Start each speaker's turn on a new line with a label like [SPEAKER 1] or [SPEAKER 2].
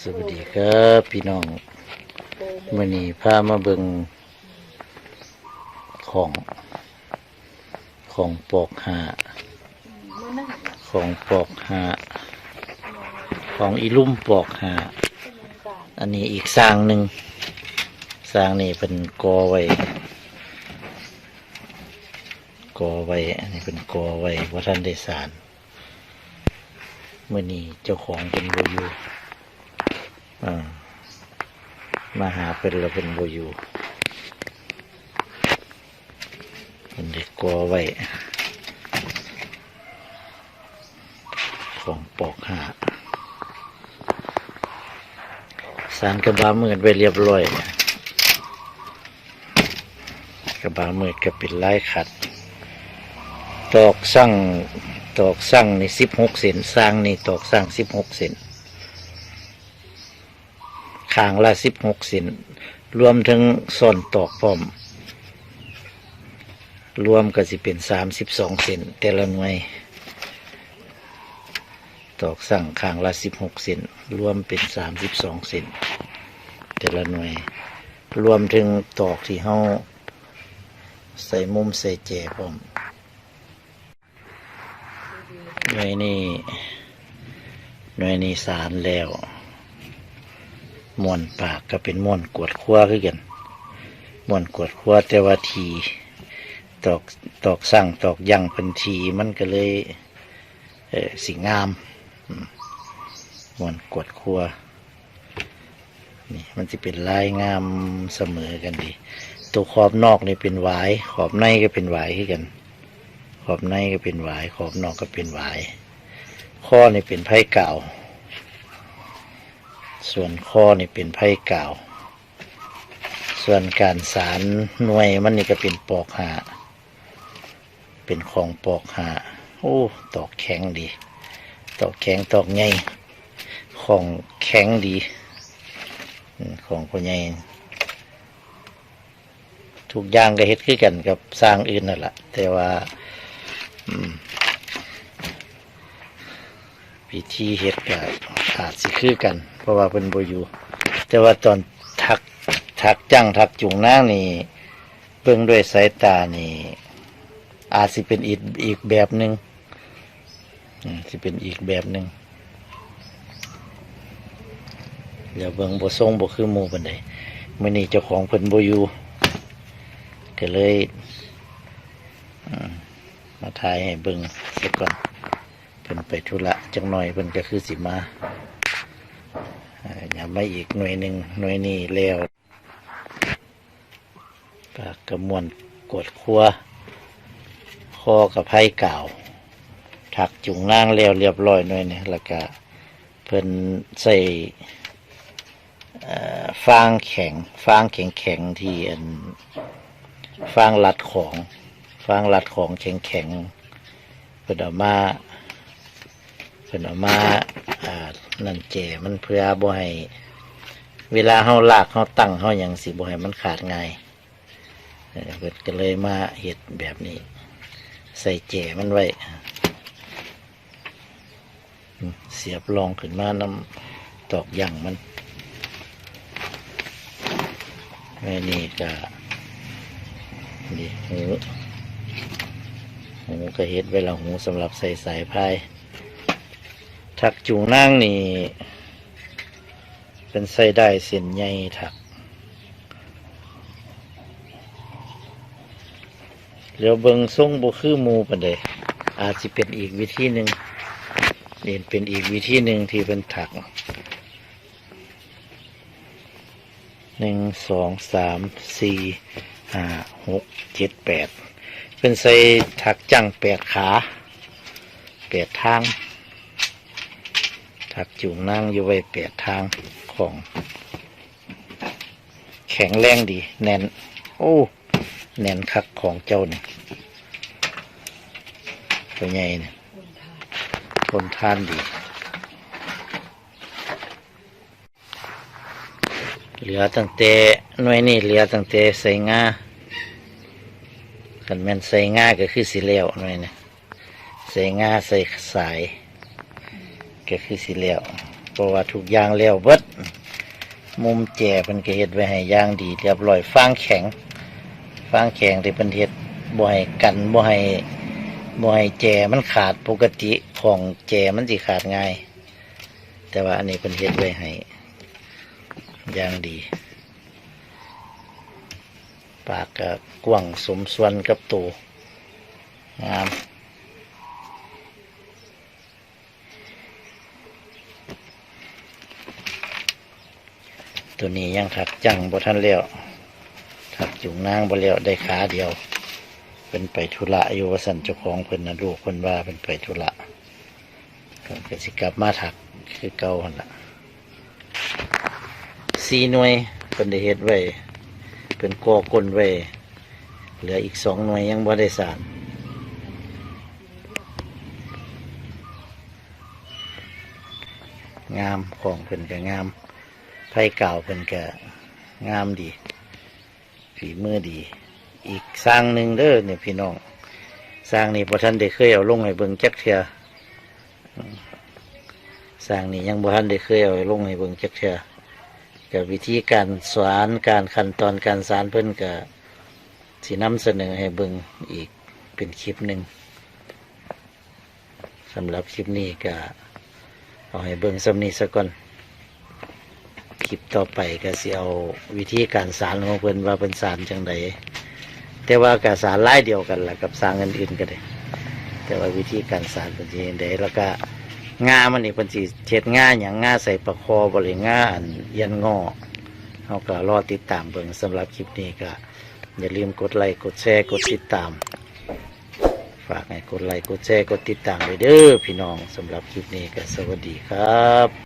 [SPEAKER 1] สวัสดีครับพี่น้องมื่อนี้พามาเบิงของของปอกหาของปอกหาของอีลุ่มปอกหาอันนี้อีกสร้างหนึ่งสร้างนี่เป็นกอไว้กอไว้ อันนี้เป็นกอไว้ว่าท่านได้สาร มื่อนี้เจ้าของเป็นโบอยู่มาหาเป็นเราเป็นโบอยูเป็นเด็กกลัวไว้ของปอกหาสารกระบาเมือดไว้เรียบร้อยกระบาเมือดก็เป็นลายขัด ตอกสั่งตอกสั่งในสิบหกเซนสร้างนี่ตอกสั่งสิบหกเซนขางละสิบหกเซนรวมถึงส่วนตอกพร้อม รวมก็สิเป็นสามสิบสองเซนแต่ละหน่วย ตอกสั่งขางละสิบหกเซนรวมเป็นสามสิบสองเซนแต่ละหน่วย รวมถึงตอกที่เฮาใส่มุมใส่แจพร้อมห น่วยนี้หน่วยนี้สารแล้วม่วนปากก็เป็นม่วนกวดขั้วคือกันม่วนกวดขั้วแต่ว่าทีตอกตอกสั่งตอกยั่งเป็นทีมันก็เลยเออสีงามม่วนกวดขั้วนี่มันจะเป็นลายงามเสมอกันดี ตัวขอบนอกนี่เป็นหวาย ขอบในก็เป็นหวายคือกัน ขอบในก็เป็นหวาย ขอบนอกก็เป็นหวาย ข้อนี่เป็นไผ่เก่า ส่วนข้อนี่เป็นไผ่เก่า ส่วนการสารหน่วยมันนี่ก็เป็นปอกหาเป็นของปอกหาโอ้ ตอกแข็งดี ตอกแข็งตอกใหญ่ของแข็งดีอืมของพ่อใหญ่ทุกอย่างก็เฮ็ดคือกันกับสร้างอื่นนั่นแหละแต่ว่า วิธีเฮ็ดก็อาจสิคือกัน เพราะว่าเป็นโบอยู่ แต่ว่าตอนทักทักจังทักจุงหน้านี่เบิ่งด้วยสายตานี่ อาจสิเป็นอีกอีกแบบหนึ่งอืมสิเป็นอีกแบบหนึ่งเดี๋ยวเบิ่งบ่ทรงบ่คือมู่ปานใดมื้อนี้เจ้าของเพิ่นบ่อยู่ก็เลย อืม มาถ่ายให้เบิ่งสักก่อนเพิ่นไปธุระจังหน่อยเพิ่นก็คือสิมาอ่าอย่ามาอีกหน่วยหนึ่งหน่วยนี้แล้วปากระมวลกดครัวคอกับไผ่เก่าถักจุงล่างแล้วเรียบร้อยหน่อยนี่แล้วก็เพิ่นใส่ฟางแข็งฟางแข็งแข็งที่อันฟางรัดของ ฟางรัดของแข็งแข็งๆเพิ่นเอามาเพิ่นเอามาอ่านั่นเจมันเพื่อบ่ให้เวลาเฮาลากเฮาตั้งเฮาหยังสิบ่ให้มันขาดง่ายเพิ่นก็เลยมาเฮ็ดแบบนี้ ใส่เจมันไว้เสียบรองขึ้นมาน้ำตอกย่างมันแม่นี่ก็นี่ หูหูก็เฮ็ดไว้ละหูสำหรับใส่สายพายถักจูงนั่งนี่ เป็นไส้ได้เส้นใหญ่ถักเดี๋ยวเบิงทรงบ่คือมูปันใดอาจจะเป็นอีกวิธีหนึ่งนี่เป็นอีกวิธีหนึ่งที่เป็นถักหนึ่งสองสามสี่ ห้าหกเจ็ดแปดเป็นไส้ถักจังแปดขาแปดทางถักจูงนั่งอยู่ไว้แปดทางของ แข็งแรงดี แน่น โอ้แน่นคักของเจ้าเนี่ยตัวใหญ่เนี่ยทนทานดีเหลือตั้งแต่หน่วยนี่เหลือตั้งแต่ใส่งา ขันแม่นใส่ง่าก็คือสีเหลวหน่วยนี่ยใส่ง่าใส่สาย ก็คือสีเหลวเพราะว่าทุกอย่างแล้วเบิดมุมแจเพิ่นก็เฮ็ดไว้ให้ย่างดีเรียบร้อยฟางแข็งฟางแข็งที่เพิ่นเฮ็ดบ่ให้กันบ่ให้บ่ให้แจมันขาดปกติของแจมันสิขาดง่าย แต่ว่าอันนี้เพิ่นเฮ็ดไว้ให้ย่างดี ปากก็กว้างสมส่วนกับตัวงามตัวนี้ยังถักจังบ่ทันแล้วถักจุงนางบ่แล้วได้ขาเดียว เป็นไปธุระอยู่วสันเจ้าของเพิ่นนะลูกเพิ่นว่าเป็นไปธุระก็ก็สิกลับมาถักคือเก่าหันละสี่หน่วยเพิ่นได้เฮ็ดไว้ เป็นกอกลไว้เหลืออีกสองหน่วยยังบ่ได้สานงามของเพิ่นก็งามไพ่เก่าเพิ่นก็งามดี ฝีมือดี อีกสร้างหนึ่งเด้อเนี่ยพี่น้องสร้างนี่พอท่านได้เคยเอาลงให้เบิ่งจักเทือสร้างนี่ยังบ่ท่านได้เคยเอาลงให้เบิ่งจักเทือ กับวิธีการสานการขั้นตอนการสานเพิ่นก็สินำเสนอให้เบิ่งอีกเป็นคลิปหนึ่งสำหรับคลิปนี้ก็เอาให้เบิ่งสำนี้ซะก่อนคลิปต่อไปก็สิเอาวิธีการสารของเพิ่นว่าเป็นสารจังไดแต่ว่าการสารไล่เดียวกันแหละกับสารอื่นๆก็ได้แต่ว่าวิธีการสารเป็นสิจังไดแล้วก็ งามันนี่เป็นสีเช็ดง่าอย่างง่าใส่ประคอบริงาอันเยันงอเขาก็รอติดตามเบิ่งสำหรับคลิปนี้ก็อย่าลืมกดไลค์กดแชร์กดติดตาม ฝากให้กดไลค์กดแชร์กดติดตามเลยเด้อพี่น้องสำหรับคลิปนี้ก็สวัสดีครับ